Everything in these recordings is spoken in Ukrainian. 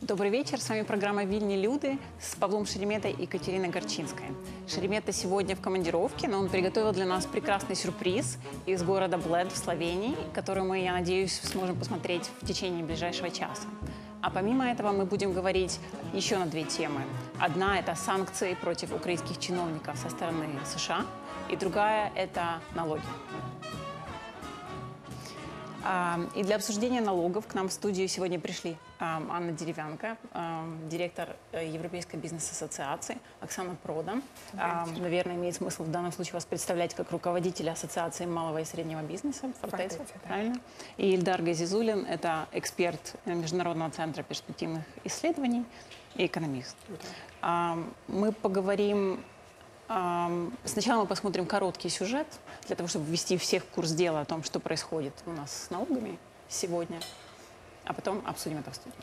Добрый вечер. С вами программа «Вильни Люды» с Павлом Шереметой и Екатериной Горчинской. Шеремета сегодня в командировке, но он приготовил для нас прекрасный сюрприз из города Блед в Словении, который мы, я надеюсь, сможем посмотреть в течение ближайшего часа. А помимо этого мы будем говорить еще на две темы. Одна – это санкции против украинских чиновников со стороны США, и другая – это налоги. А, И для обсуждения налогов к нам в студию сегодня пришли а, Анна Деревянко, а, директор э, Европейской бизнес-ассоциации, Оксана Прода. А, Наверное, имеет смысл в данном случае вас представлять как руководителя Ассоциации малого и среднего бизнеса Фортеса, Фортеса, да. правильно? И Ильдар Газизулин – это эксперт Международного центра перспективных исследований и экономист. А, Мы поговорим Ам, Сначала мы посмотрим короткий сюжет, для того, чтобы ввести всех в курс дела о том, что происходит у нас с налогами сегодня, а потом обсудим это в студии.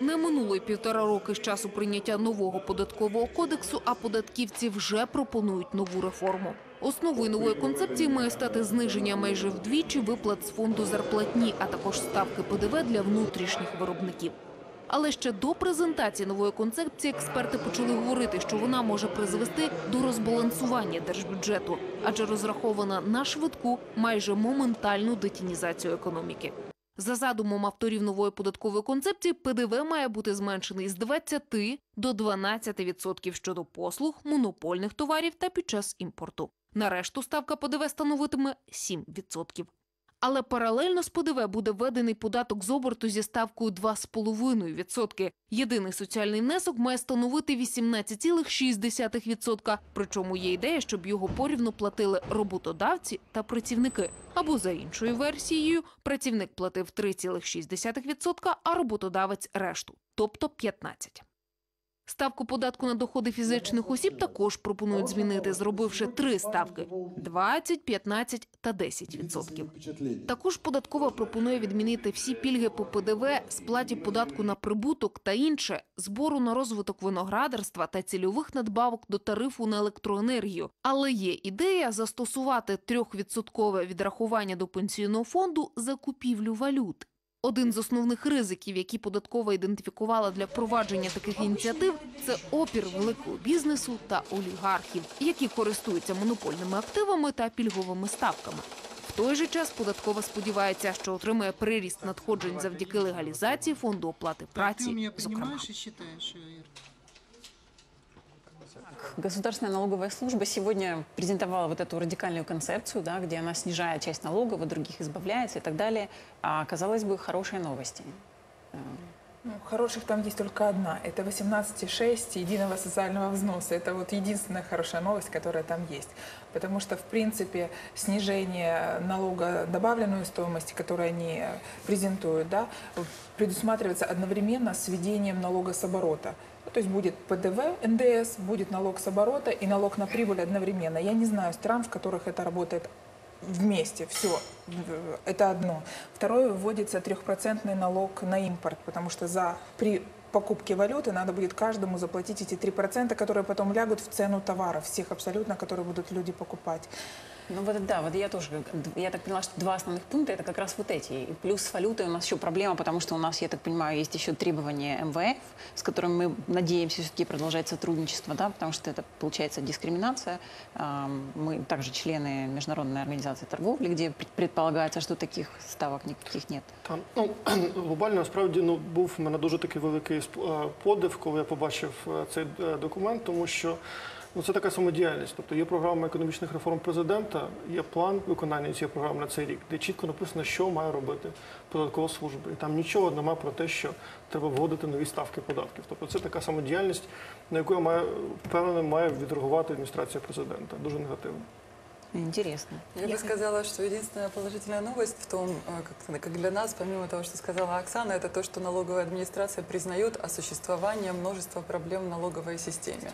Не минуло й півтора роки з часу прийняття нового податкового кодексу, а податківці вже пропонують нову реформу. Основою нової концепції має стати зниження майже вдвічі виплат з фонду зарплатні, а також ставки ПДВ для внутрішніх виробників. Але ще до презентації нової концепції експерти почали говорити, що вона може призвести до розбалансування держбюджету, адже розрахована на швидку, майже моментальну детінізацію економіки. За задумом авторів нової податкової концепції, ПДВ має бути зменшений з 20 до 12% щодо послуг, монопольних товарів та під час імпорту. На решту ставка ПДВ становитиме 7%. Але паралельно з ПДВ буде введений податок з оборту зі ставкою 2,5%. Єдиний соціальний внесок має становити 18,6%. Причому є ідея, щоб його порівну платили роботодавці та працівники. Або за іншою версією, працівник платив 3,6%, а роботодавець решту, тобто 15%. Ставку податку на доходи фізичних осіб також пропонують змінити, зробивши три ставки – 20, 15 та 10%. Також податкова пропонує відмінити всі пільги по ПДВ, сплаті податку на прибуток та інше, збору на розвиток виноградарства та цільових надбавок до тарифу на електроенергію. Але є ідея застосувати 3% відрахування до пенсійного фонду за купівлю валют. Один з основних ризиків, які податкова ідентифікувала для впровадження таких ініціатив, це опір великого бізнесу та олігархів, які користуються монопольними активами та пільговими ставками. В той же час податкова сподівається, що отримає приріст надходжень завдяки легалізації фонду оплати праці. Зокрема, Государственная налоговая служба сегодня презентовала вот эту радикальную концепцию, да, где она снижает часть налогов, от других избавляется и так далее. А, казалось бы, хорошие новости. Ну, хороших там есть только одна. Это 18,6 единого социального взноса. Это вот единственная хорошая новость, которая там есть. Потому что, в принципе, снижение налога добавленную стоимость, которую они презентуют, да, предусматривается одновременно с введением налога с оборота. То есть будет ПДВ, НДС, будет налог с оборота и налог на прибыль одновременно. Я не знаю стран, в которых это работает вместе, все, это одно. Второе, вводится трехпроцентный налог на импорт, потому что за при покупке валюты надо будет каждому заплатить эти 3%, которые потом лягут в цену товаров, всех абсолютно, которые будут люди покупать. Ну вот да, вот я тоже, я так поняла, что два основных пункта это как раз вот эти. И плюс с валютой у нас еще проблема, потому что у нас, я так понимаю, есть еще требования МВФ, с которым мы надеемся все-таки продолжать сотрудничество, да, потому что это получается дискриминация. Ам, Мы также члены Международной организации торговли, где пред- предполагается, что таких ставок никаких нет. Там ну глобально насправді ну був в мене дуже такий великий сп- е, подив, коли я побачив е, цей е, документ, тому що ну це така самодіяльність. Тобто є програма економічних реформ президента, є план виконання цієї програми на цей рік, де чітко написано, що має робити податкова служба. І там нічого немає про те, що треба вводити нові ставки податків. Тобто це така самодіяльність, на яку я маю впевнений, має відреагувати адміністрація президента. Дуже негативно. Интересно. Я бы сказала, что единственная положительная новость в том, э, как, как для нас, помимо того, что сказала Оксана, это то, что налоговая администрация признает о существовании множества проблем в налоговой системе.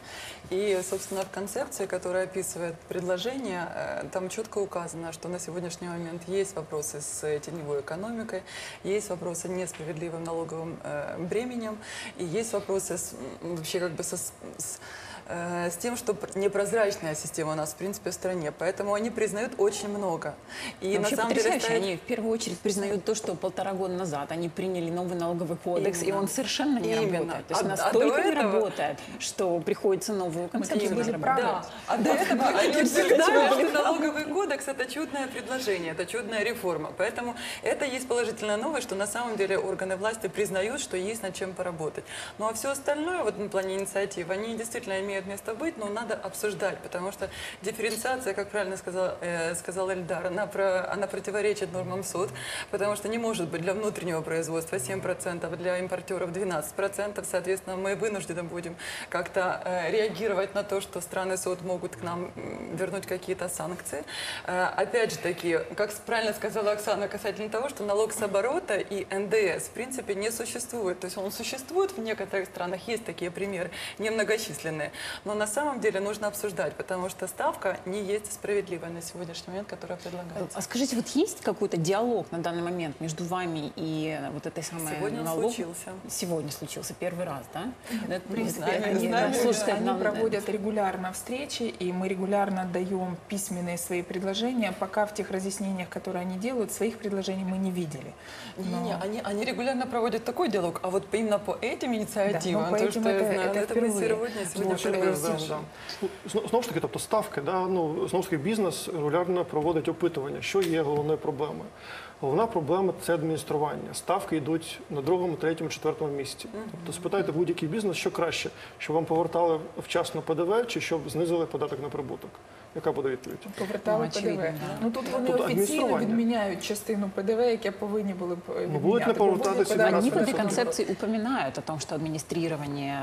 И, собственно, в концепции, которая описывает предложение, э, там четко указано, что на сегодняшний момент есть вопросы с теневой экономикой, есть вопросы несправедливым налоговым э, бременем, и есть вопросы с, вообще как бы со, с э, с тем, что пр- непрозрачная система у нас, в принципе, в стране. Поэтому они признают очень много. И на Вообще самом деле стоит- Они в первую очередь признают то, что полтора года назад они приняли новый налоговый кодекс, и Именно. он совершенно не Именно. работает. То есть А- а настолько до не этого- работает, что приходится новую концепцию разрабатывать. Да. А до этого они утверждают, что налоговый кодекс – это чудное предложение, это чудная реформа. Поэтому это есть положительная новость, что на самом деле органы власти признают, что есть над чем поработать. Ну а все остальное, вот в плане инициатив, они действительно имеют место быть, но надо обсуждать, потому что дифференциация, как правильно сказал, э, сказал Эльдар, она, про, она противоречит нормам СОД, потому что не может быть для внутреннего производства 7%, для импортеров 12%. Соответственно, мы вынуждены будем как-то э, реагировать на то, что страны СОД могут к нам вернуть какие-то санкции. Э, опять же таки, как правильно сказала Оксана касательно того, что налог с оборота и НДС в принципе не существует. То есть он существует в некоторых странах, есть такие примеры, немногочисленные. Но на самом деле нужно обсуждать, потому что ставка не есть справедливая на сегодняшний момент, которая предлагается. А скажите, вот есть какой-то диалог на данный момент между вами и вот этой самой Сегодня налог- случился. Сегодня случился первый раз, да? Это, в принципе, они- не знаю. да, слушайте, Они нам- проводят регулярно встречи, и мы регулярно даем письменные свои предложения. Пока в тех разъяснениях, которые они делают, своих предложений мы не видели. Не-не, они, они регулярно проводят такой диалог, а вот именно по этим инициативам, Да, ну, по то, этим что я это- знаю, это это, мы впервые. сегодня, сегодня Ну, впервые да, да. Ну, Знову ж таки, тобто ставки, да, ну, знову ж таки, бізнес регулярно проводить опитування, що є головною проблемою. Головна проблема це адміністрування. Ставки йдуть на другому, третьому, четвертому місці. Тобто спитайте будь-який бізнес, що краще, щоб вам повертали вчасно ПДВ чи щоб знизили податок на прибуток. Яка буде відповідь? Повертали Ну, очевидно, ПДВ. да. Ну тут вони Тут офіційно адміністрування. відміняють частину ПДВ, яке повинні були б е, Ну, будуть відміняти. не Бо повертатися буде якраз Они податок в на этой это. концепции упоминают о том, что администрирование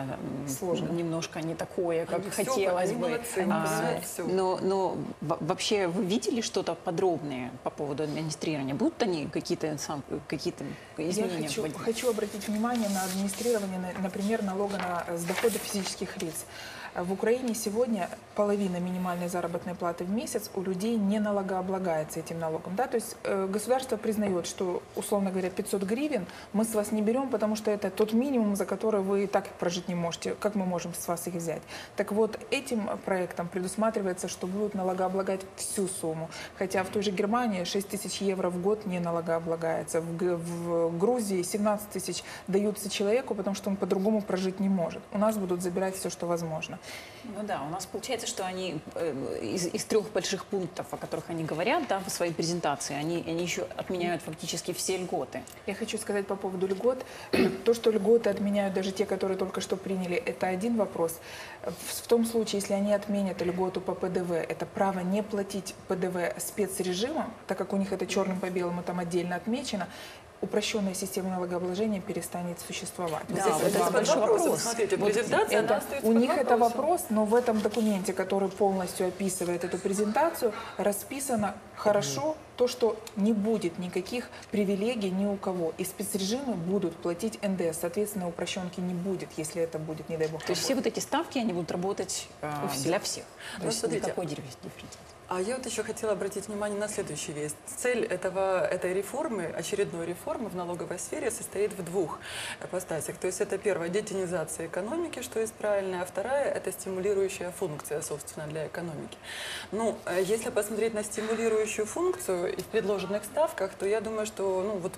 м, Сложно. немножко не такое, как Они всё, хотелось они бы. молодцы, они А, понимают всё. но, но во- вообще вы видели что-то подробное по поводу администрирования? Будут они какие-то сам- какие-то Я изменения хочу, вводить? хочу обратить внимание на администрирование, на- например, налога на, с дохода физических лиц. В Украине сегодня половина минимальной заработной платы в месяц у людей не налогооблагается этим налогом. Да? То есть э, государство признает, что, условно говоря, 500 гривен мы с вас не берем, потому что это тот минимум, за который вы и так прожить не можете. Как мы можем с вас их взять? Так вот, этим проектом предусматривается, что будут налогооблагать всю сумму. Хотя в той же Германии 6 тысяч евро в год не налогооблагается. В, в Грузии 17 тысяч даются человеку, потому что он по-другому прожить не может. У нас будут забирать все, что возможно. Ну да, у нас получается, что они э, из, из трех больших пунктов, о которых они говорят да, в своей презентации, они, они еще отменяют фактически все льготы. Я хочу сказать по поводу льгот. То, что льготы отменяют даже те, которые только что приняли, это один вопрос. В, в том случае, если они отменят льготу по ПДВ, это право не платить ПДВ спецрежимом, так как у них это черным по белому там отдельно отмечено, упрощенная система налогообложения перестанет существовать. Да, Здесь вот это это большой вопросом. вопрос. Смотрите, Вот презентация, она Это, остается у них это вопросом. вопрос, но в этом документе, который полностью описывает эту презентацию, расписано хорошо то, что не будет никаких привилегий ни у кого. И спецрежимы будут платить НДС. Соответственно, упрощенки не будет, если это будет, не дай бог. То есть все вот эти ставки, они будут работать э, У всех. для всех. То Ну, есть смотрите, никакой дифферен- дифференциации. А я вот еще хотела обратить внимание на следующую вещь. Цель этого, этой реформы, очередной реформы в налоговой сфере состоит в двух постасях. То есть это первая детинизация экономики, что есть правильно, а вторая это стимулирующая функция, собственно, для экономики. Ну, э, если посмотреть на стимулирующую функцию и в предложенных ставках, то я думаю, что ну, вот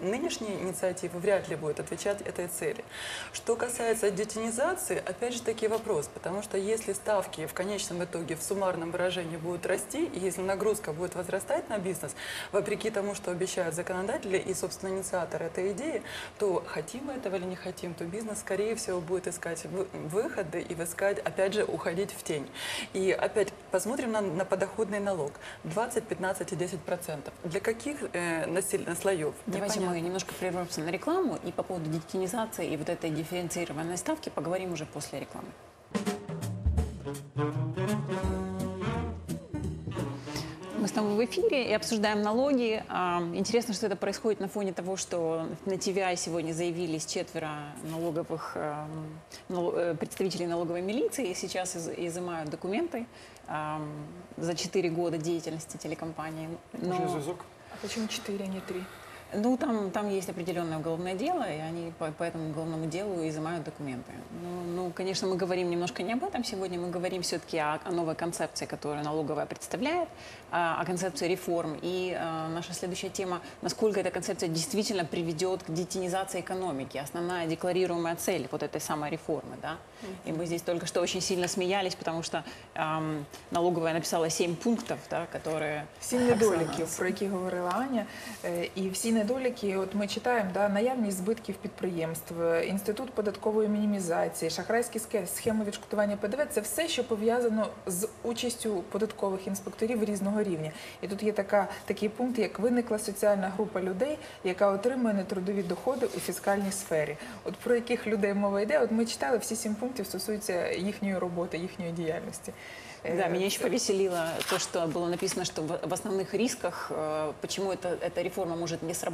нынешние инициативы вряд ли будут отвечать этой цели. Что касается детинизации, опять же таки вопрос, потому что если ставки в конечном итоге в суммарном выражении будут расти, и если нагрузка будет возрастать на бизнес, вопреки тому, что обещают законодатели и, собственно, инициаторы этой идеи, то хотим мы этого или не хотим, то бизнес, скорее всего, будет искать вы- выходы и искать, опять же, уходить в тень. И опять посмотрим на, на подоходный налог. 20, 15 и 10 процентов. Для каких э, насиль- слоев? Давайте Непонятно. Мы немножко прервемся на рекламу и по поводу детинизации и вот этой дифференцированной ставки поговорим уже после рекламы. Мы с тобой в эфире и обсуждаем налоги. А, Интересно, что это происходит на фоне того, что на TVI сегодня заявились четверо налоговых нал- э, представителей налоговой милиции и сейчас из- изымают документы за 4 года деятельности телекомпании. Но, зв'язок? А почему 4, а не 3? ну, там, там есть определенное уголовное дело, и они по, по этому уголовному делу изымают документы. Ну, ну, конечно, мы говорим немножко не об этом сегодня, мы говорим все-таки о, о новой концепции, которую налоговая представляет, а, о концепции реформ. И а, наша следующая тема, насколько эта концепция действительно приведет к детинизации экономики, основная декларируемая цель вот этой самой реформы. Да? И мы здесь только что очень сильно смеялись, потому что ам, налоговая написала 7 пунктов, да, которые... Всі недоліків, про які говорила Аня, Е, і всі недоліки, от ми читаємо, да, наявність збитків підприємств, е, інститут податкової мінімізації, шахрайські ске- схеми відшкодування ПДВ це все, що пов'язано з участю податкових інспекторів різного рівня. І тут є така, такий пункт, як виникла соціальна група людей, яка отримує нетрудові доходи у фіскальній сфері. От про яких людей мова йде? От ми читали всі сім пунктів стосуються їхньої роботи, їхньої діяльності. Е, Да, меня це- еще повеселило то, что было написано, что в, в основных рисках, э, почему это, эта реформа может не сработать,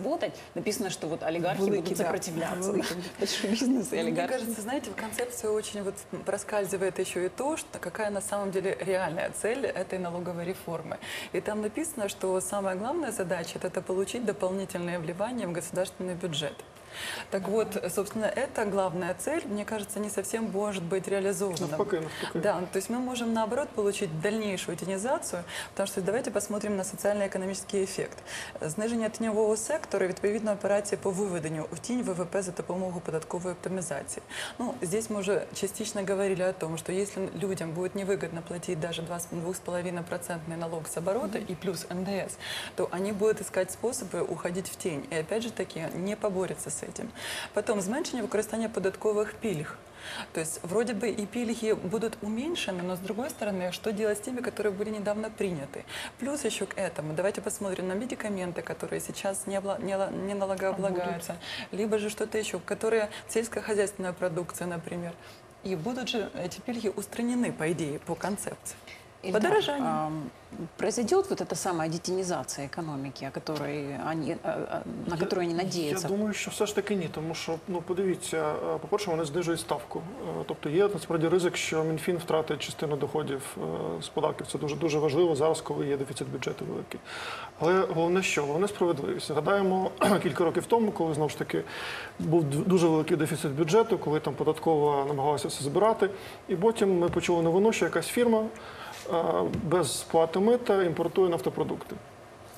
написано, что вот олигархи Великий, будут да. сопротивляться. Великий. Большой бизнес и Ну, Мне олигархи. кажется, знаете, в концепции очень вот проскальзывает еще и то, что какая на самом деле реальная цель этой налоговой реформы. И там написано, что самая главная задача – это получить дополнительные вливания в государственный бюджет. Так вот, собственно, эта главная цель, мне кажется, не совсем может быть реализована. Навпаки, навпаки. Да, то есть мы можем наоборот получить дальнейшую тінізацію, тому що давайте посмотрим на соціально-економічний ефект. Зниження тіньового сектору, відповідно операції по виведенню у тінь ВВП за допомогою податкової оптимізації. Ну, здесь мы уже частично говорили о том, что если людям будет невыгодно платить даже 2,5% налог с оборота и плюс НДС, то они будут искать способы уходить в тень. И опять же таки не поборются с этим. Потом зменшення використання податкових пільг. То есть вроде бы и пильги будут уменьшены, но с другой стороны, что делать с теми, которые были недавно приняты? Плюс еще к этому, давайте посмотрим на медикаменты, которые сейчас не, обла- не, не налогооблагаются, либо же что-то еще, которые сельскохозяйственная продукция, например. И будут же эти пильги устранены, по идее, по концепции. Подорожание. произойдет вот эта самая детинизация экономики, о которой они, а, а, на Я- которую они надеются? Я думаю, що все ж таки ні, тому що ну подивіться, по-перше, вони знижують ставку. Е, Тобто є насправді ризик, що Мінфін втратить частину доходів е, з податків. Це дуже дуже важливо зараз, коли є дефіцит бюджету великий. Але головне що? Головне справедливість. Згадаємо кілька років тому, коли знову ж таки був дуже великий дефіцит бюджету, коли там податкова намагалася все збирати. І потім ми почули новину, що якась фірма без сплати мита імпортує нафтопродукти.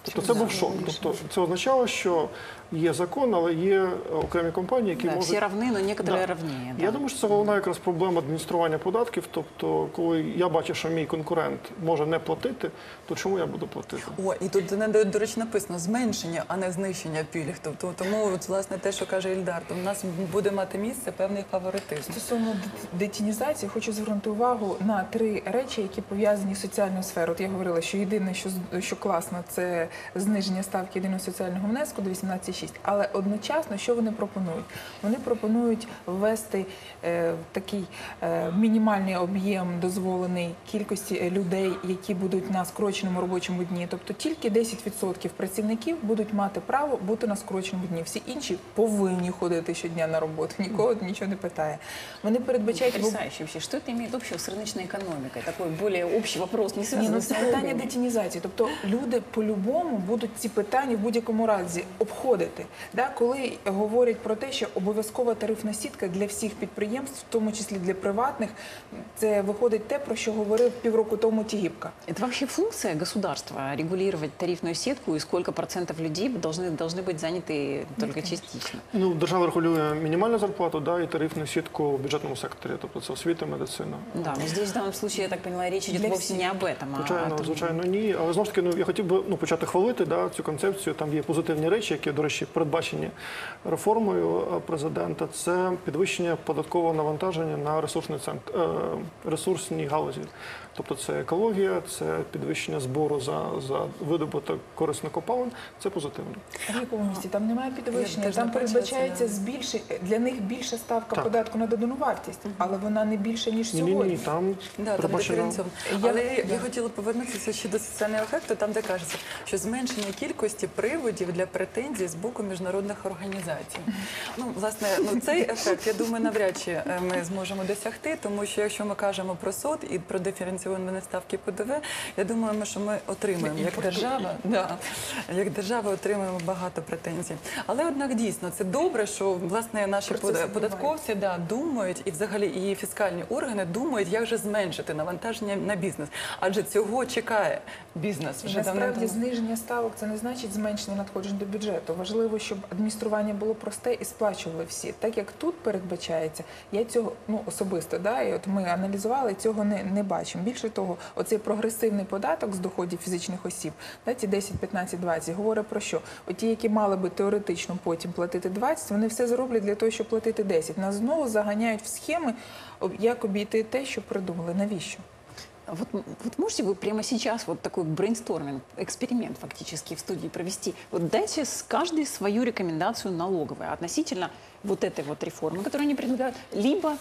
Тобто це був шок. Тобто це означало, що є закон, але є е, окремі компанії, які Да, можуть. все равны, но некоторые Да. равнее. да. Я думаю, що це головна якраз проблема адміністрування податків. Тобто, коли я бачу, що мій конкурент може не платити, то чому я буду платити? О, і тут не- до речі написано зменшення, а не знищення пільг. Тобто тому от, власне те, що каже Ільдар, то в нас буде мати місце певний фаворитизм. Стосовно дет- детінізації, хочу звернути увагу на три речі, які пов'язані з соціальною сферою. От я говорила, що єдине, що з- що класно, це зниження ставки єдиного соціального внеску до 18,6. Але одночасно, що вони пропонують? Вони пропонують ввести е, такий е, мінімальний об'єм дозволений кількості е, людей, які будуть на скороченому робочому дні. Тобто тільки 10% працівників будуть мати право бути на скороченому дні. Всі інші повинні ходити щодня на роботу. Нікого нічого не питає. Вони передбачають в- Потрясающе вообще. Что это имеет общего с рыночной экономикой? Такой более общий вопрос, не Ні, связанный ну с це питання налогами. детінізації. Тобто люди по-любому будуть ці питання в будь-якому разі обходити. Да? Коли говорять про те, що обов'язкова тарифна сітка для всіх підприємств, в тому числі для приватних, це виходить те, про що говорив півроку тому Тігіпка. Это вообще функция государства регулировать тарифную сетку и сколько процентов людей должны, должны быть заняты только частично. Ну, держава регулює мінімальну зарплату, да, і тарифну сітку в бюджетному секторі, тобто це освіта, медицина. Да, но здесь в данном случае, я так поняла, речь идет Для вовсе всех. не об этом. а о Звичайно, том- звичайно, ні. Але знову ж таки, ну я хотів би ну почати хвалити да, цю концепцію. Там є позитивні речі, які, до речі, передбачені реформою е, президента. Це підвищення податкового навантаження на ресурсний центр, е, ресурсній галузі. Тобто це екологія, це підвищення збору за, за видобуток корисних копалин. Це позитивно. В якому місті там немає підвищення, там передбачається збільшення для них більша ставка Так. податку на додану вартість, але вона не більша ніж Ні, ні, ні, там Да, там передбачено. Я- Але я, я хотіла повернутися ще до соціального ефекту, там де кажеться, що зменшення кількості приводів для претензій з боку міжнародних організацій. Ну, власне, ну цей ефект, я думаю, навряд чи е, ми зможемо досягти, тому що якщо ми кажемо про СОД і про диференційовані ставки ПДВ, я думаю, що ми отримаємо як держава, да, як держава отримаємо багато претензій. Але однак дійсно це добре, що власне наші Про це пода- забувають. податковці да, думають, і взагалі і фіскальні органи думають, як же зменшити навантаження на бізнес. Адже цього чекає бізнес вже Насправді давно. Зниження ставок це не значить зменшення надходжень до бюджету. Важливо, щоб адміністрування було просте і сплачували всі. Так як тут передбачається, я цього ну особисто, да, і от ми аналізували, цього не, не бачимо. Більше того, оцей прогресивний податок з доходів фізичних осіб, да, ці 10, 15, 20, говорить про що? От ті, які мали би теоретично потім платити 20, вони все зроблять для того, щоб платити 10. Нас знову заганяють в схеми, як обійти те, що придумали. Навіщо? Вот, вот можете вы прямо сейчас вот такой брейнсторминг, эксперимент фактически в студии провести? Вот дайте с каждой свою рекомендацию налоговой относительно вот этой вот реформы, которую они предлагают, либо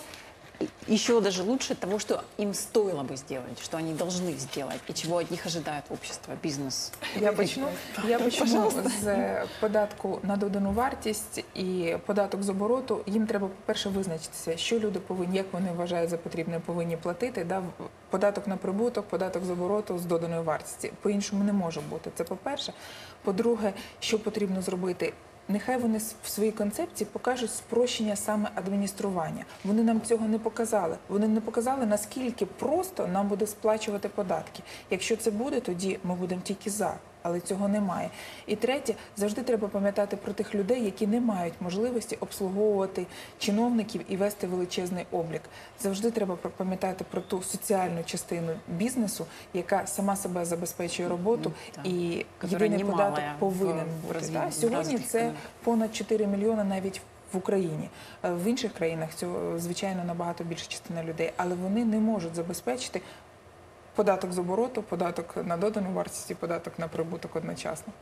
еще даже лучше того, что им стоило бы сделать, что они должны сделать, и чего от них ожидает общество, бизнес. Я почну. Я почну з податку на додану вартість і податок з обороту. Їм треба по-перше визначитися, що люди повинні, як вони вважають за потрібне, повинні платити. Да? Податок на прибуток, податок з обороту з доданої вартості. По-іншому не може бути. Це по-перше. По-друге, що потрібно зробити. Нехай вони в своїй концепції покажуть спрощення саме адміністрування. Вони нам цього не показали. Вони не показали, наскільки просто нам буде сплачувати податки. Якщо це буде, тоді ми будемо тільки за. Але цього немає. І третє, завжди треба пам'ятати про тих людей, які не мають можливості обслуговувати чиновників і вести величезний облік. Завжди треба пам'ятати про ту соціальну частину бізнесу, яка сама себе забезпечує роботу, і єдиний податок повинен в бути. Сьогодні це понад 4 мільйони навіть в Україні. Е, В інших країнах цього звичайно набагато більша частина людей, але вони не можуть забезпечити податок з обороту, податок на додану вартість і податок на прибуток одночасно.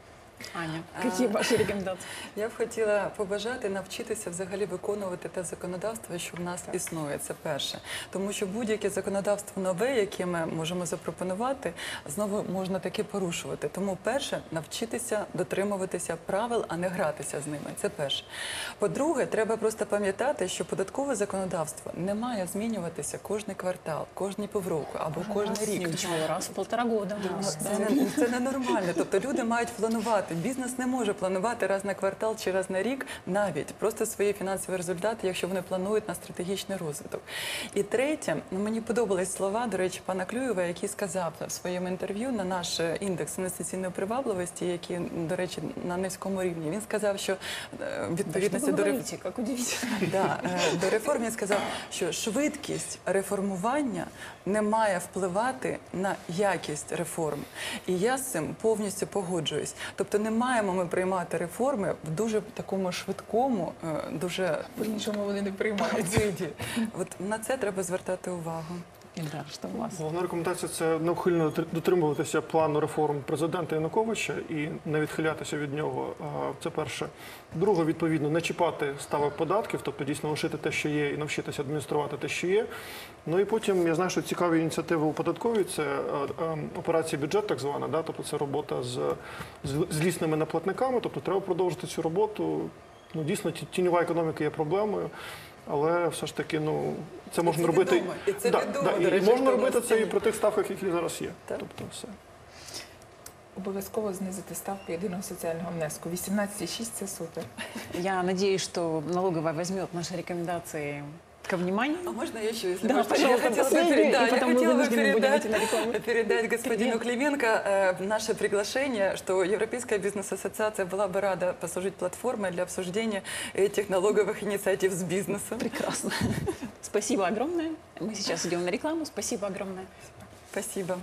Аня, А, какие ваши рекомендации? Я б хотіла побажати навчитися взагалі виконувати те законодавство, що в нас існує. Це перше, тому що будь-яке законодавство нове, яке ми можемо запропонувати, знову можна таки порушувати. Тому перше навчитися дотримуватися правил, а не гратися з ними. Це перше. По-друге, треба просто пам'ятати, що податкове законодавство не має змінюватися кожний квартал, кожні півроку або кожен рік. Раз в полтора года. Ну, Це, не, це ненормально. Тобто люди мають планувати. Бізнес не може планувати раз на квартал чи раз на рік навіть просто свої фінансові результати, якщо вони планують на стратегічний розвиток. І третє, ну мені подобались слова, до речі, пана Клюєва, який сказав в своєму інтерв'ю на наш е, індекс інвестиційної привабливості, який, до речі, на низькому рівні. Він сказав, що е, відповідності до говорите. Да, е, до реформ він сказав, що швидкість реформування не має впливати на якість реформ. І я з цим повністю погоджуюсь. Тобто не маємо ми приймати реформи в дуже такому швидкому, е, дуже По-іншому вони не приймають. От на це треба звертати увагу. Ильдар, что у вас? Головна рекомендація це неухильно дотримуватися плану реформ президента Януковича і не відхилятися від нього. Це перше. Друге, відповідно, не чіпати ставок податків, тобто дійсно лишити те, що є, і навчитися адмініструвати те, що є. Ну і потім я знаю, що цікаві ініціативи у податковій це операція бюджет, так звана, да? тобто це робота з, злісними неплатниками. Тобто треба продовжити цю роботу. Ну дійсно, тіньова економіка є проблемою. Але все ж таки, ну це можна це робити відомо, і це да, відомо, да, до і речі, можна робити це і при тих ставках, які зараз є. Так. Тобто все. Обов'язково знизити ставку єдиного соціального внеску. 18,6 – це супер. Я надеюсь, что налоговая возьмет наши рекомендации ко вниманию. А можно я еще, если Да, можно? я хотела бы, последнюю, перед- да, и я хотела бы передать, передать господину Клименко э, наше приглашение, что Европейская бизнес-ассоциация была бы рада послужить платформой для обсуждения этих налоговых инициатив с бизнесом. Прекрасно. Спасибо огромное. Мы сейчас идем на рекламу. Спасибо огромное. Спасибо.